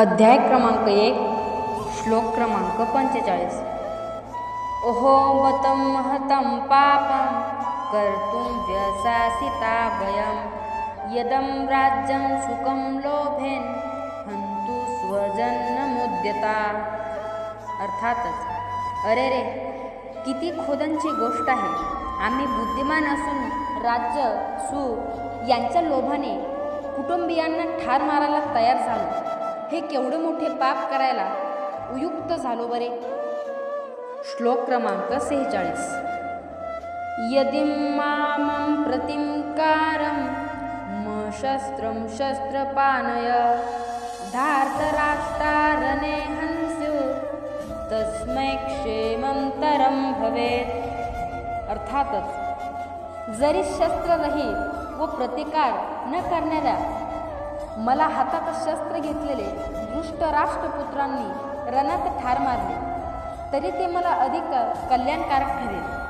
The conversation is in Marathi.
अध्याय क्रमांक एक श्लोक क्रमांक पंचेचाळीस. ओहो वतं महतं पापं कर्तुं व्यसासिता वयं यदं राज्यं सुखं लोभेन हन्तु स्वजन्नमुद्यता अर्थातच अरे रे किती खोदांची गोष्ट आहे. आम्ही बुद्धिमान असून राज्य सुख यांच्या लोभाने कुटुंबियांना ठार मारायला तयार झालो. हे केवढे मोठे पाप करायला उयुक्त झालो बरे? श्लोक क्रमांक सेहेचाळीस. यदि मामं प्रतिंकारं म शस्त्रं शस्त्रपानय धार्तराष्ट्रारणे हंस्यु तस्मै क्षेमंतरं भवेत्. अर्थातच जरी शस्त्ररहित व प्रतिकार न करणाऱ्या मला हातात शस्त्र घेतलेले दुष्ट राष्ट्रपुत्रांनी रणात ठार मारले. तरी ते मला अधिक कल्याणकारक ठरेल.